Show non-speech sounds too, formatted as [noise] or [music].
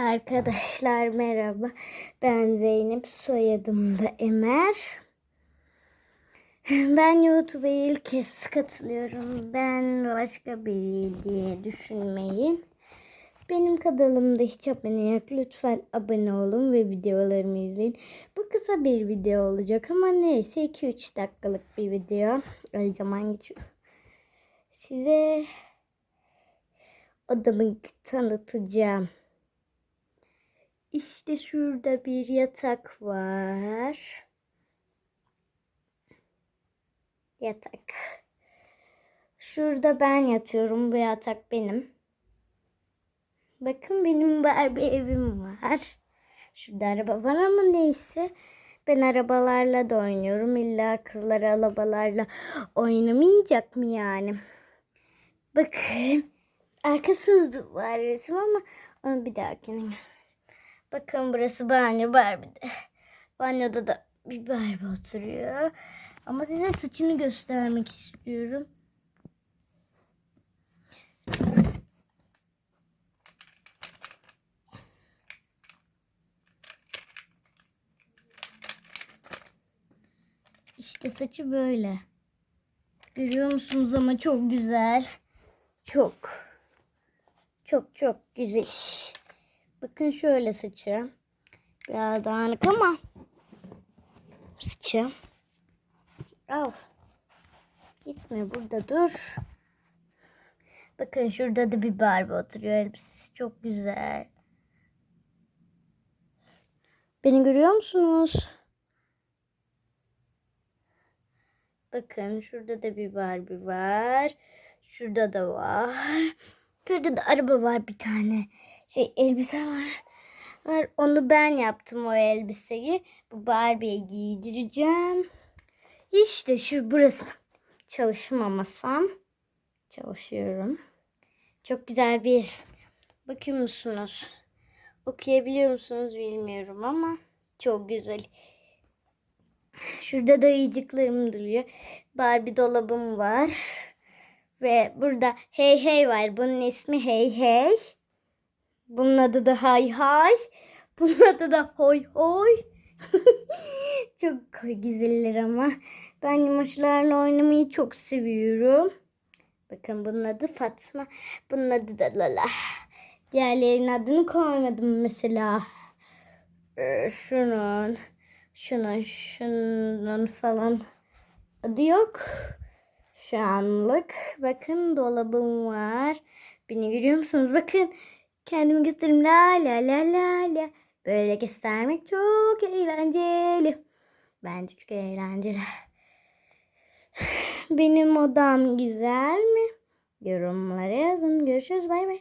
Arkadaşlar merhaba. Ben Zeynep, soyadım da Emer. Ben YouTube'a ilk kez katılıyorum. Ben başka biri diye düşünmeyin. Benim kanalımda hiç abone yok. Lütfen abone olun ve videolarımı izleyin. Bu kısa bir video olacak ama neyse 2-3 dakikalık bir video. Öyle zaman geçiyor. Size odamı tanıtacağım. İşte şurada bir yatak var. Yatak. Şurada ben yatıyorum. Bu yatak benim. Bakın benim Barbie evim var. Şurada araba var ama neyse. Ben arabalarla da oynuyorum. İlla kızlar arabalarla oynamayacak mı yani? Bakın. Arkasında var resim ama onu bir dahakine Bakın burası banyo Barbie'de. Banyoda da bir Barbie oturuyor. Ama size saçını göstermek istiyorum. İşte saçı böyle. Görüyor musunuz ama çok güzel. Çok. Çok çok güzel. Bakın şöyle saçı. Biraz dağınık ama saçı. Al. Gitme burada dur. Bakın şurada da bir Barbie oturuyor. Elbisesi çok güzel. Beni görüyor musunuz? Bakın şurada da bir Barbie var. Şurada da var. Şurada da araba var bir tane. Şey elbise var. var. Onu ben yaptım o elbiseyi. Bu Barbie'ye giydireceğim. İşte şu burası. Çalışma masam. Çalışıyorum. Çok güzel bir bakıyor musunuz? Okuyabiliyor musunuz bilmiyorum ama çok güzel. Şurada da ayıcıklarım duruyor. Barbie dolabım var. Ve burada hey hey var. Bunun ismi hey hey. Bunun adı da hay hay. [laughs] Bunun adı da hoy hoy. [laughs] çok güzeller ama. Ben yumuşlarla oynamayı çok seviyorum. Bakın bunun adı Fatma. Bunun adı da Lala. Diğerlerinin adını koymadım mesela. Ee, şunun, şunun, şunun falan adı yok. Şu anlık. Bakın dolabım var. Beni görüyor musunuz? Bakın kendimi göstereyim. La la la la la. Böyle göstermek çok eğlenceli. Bence çok eğlenceli. [sighs] Benim odam güzel mi? Yorumlara yazın. Görüşürüz. Bay bay.